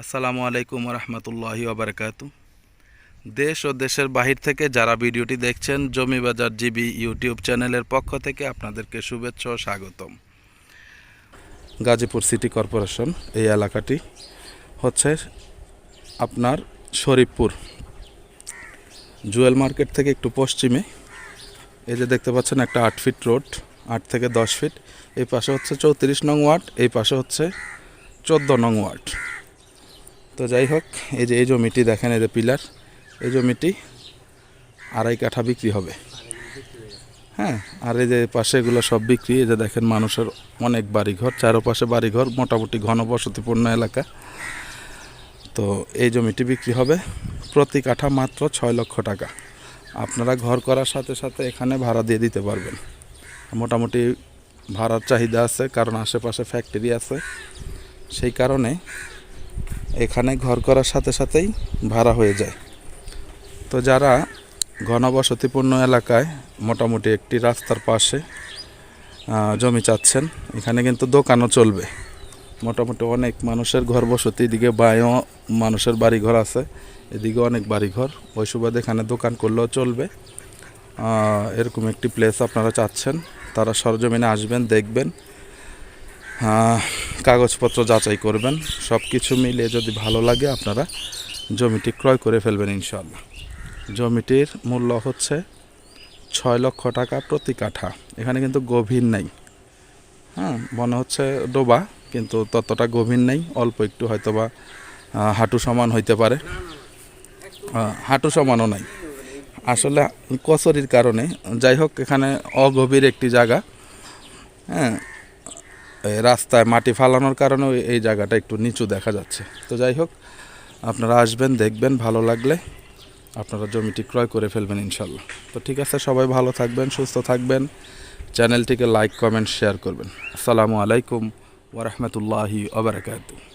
আসসালামু আলাইকুম রহমতুল্লাহি ওবরাকাতু। দেশ ও দেশের বাহির থেকে যারা ভিডিওটি দেখছেন জমি বাজার জিবি ইউটিউব চ্যানেলের পক্ষ থেকে আপনাদেরকে শুভেচ্ছা ও স্বাগতম। গাজীপুর সিটি কর্পোরেশন এই এলাকাটি হচ্ছে আপনার শরীফপুর। জুয়েল মার্কেট থেকে একটু পশ্চিমে, এই যে দেখতে পাচ্ছেন একটা আট ফিট রোড, আট থেকে দশ ফিট। এই পাশে হচ্ছে চৌত্রিশ নং ওয়ার্ড, এই পাশে হচ্ছে চোদ্দ নং ওয়ার্ড। তো যাই হোক, এই যে এই জমিটি দেখেন, এই যে পিলার, এই জমিটি আড়াই কাঠা বিক্রি হবে। হ্যাঁ আর এই যে পাশে এগুলো সব বিক্রি, এই যে দেখেন মানুষের অনেক বাড়িঘর, চারোপাশে বাড়িঘর, মোটামুটি ঘনবসতিপূর্ণ এলাকা। তো এই জমিটি বিক্রি হবে প্রতি কাঠা মাত্র ছয় লক্ষ টাকা। আপনারা ঘর করার সাথে সাথে এখানে ভাড়া দিয়ে দিতে পারবেন। মোটামুটি ভাড়ার চাহিদা আছে, কারণ আশেপাশে ফ্যাক্টরি আছে। সেই কারণে এখানে ঘর করার সাথে সাথেই ভাড়া হয়ে যায়। তো যারা ঘনবসতিপূর্ণ এলাকায় মোটামুটি একটি রাস্তার পাশে জমি চাচ্ছেন, এখানে কিন্তু দোকানও চলবে। মোটামুটি অনেক মানুষের ঘর বসতি এদিকে বায়ও মানুষের বাড়িঘর আছে, এদিকে অনেক বাড়িঘর। ওই সুবাদে এখানে দোকান করলেও চলবে। এরকম একটি প্লেস আপনারা চাচ্ছেন, তারা সরজমিনে আসবেন, দেখবেন। কাগজপত্র যাচাই করবেন সব কিছু মিলিয়ে যদি ভালো লাগে আপনারা জমিটি ক্রয় করে ফেলবেন ইনশাল্লাহ জমিটির মূল্য হচ্ছে ছয় লক্ষ টাকা প্রতি কাঠা। এখানে কিন্তু গভীর নেই। হ্যাঁ মনে হচ্ছে ডোবা, কিন্তু ততটা গভীর নেই। অল্প একটু হয়তো বা হাঁটু সমান হইতে পারে। হাঁটু সমানও নাই। আসলে কচুরির কারণে, যাই হোক, এখানে অগভীর একটি জায়গা। হ্যাঁ রাস্তায় মাটি ফালানোর কারণে এই জায়গাটা একটু নিচু দেখা যাচ্ছে। তো যাই হোক, আপনারা আসবেন, দেখবেন, ভালো লাগলে আপনারা জমিটি ক্রয় করে ফেলবেন ইনশাল্লাহ তো ঠিক আছে, সবাই ভালো থাকবেন, সুস্থ থাকবেন। চ্যানেলটিকে লাইক, কমেন্ট, শেয়ার করবেন। আসসালামু আলাইকুম ওরহমতুল্লাহি ওবরাকাতু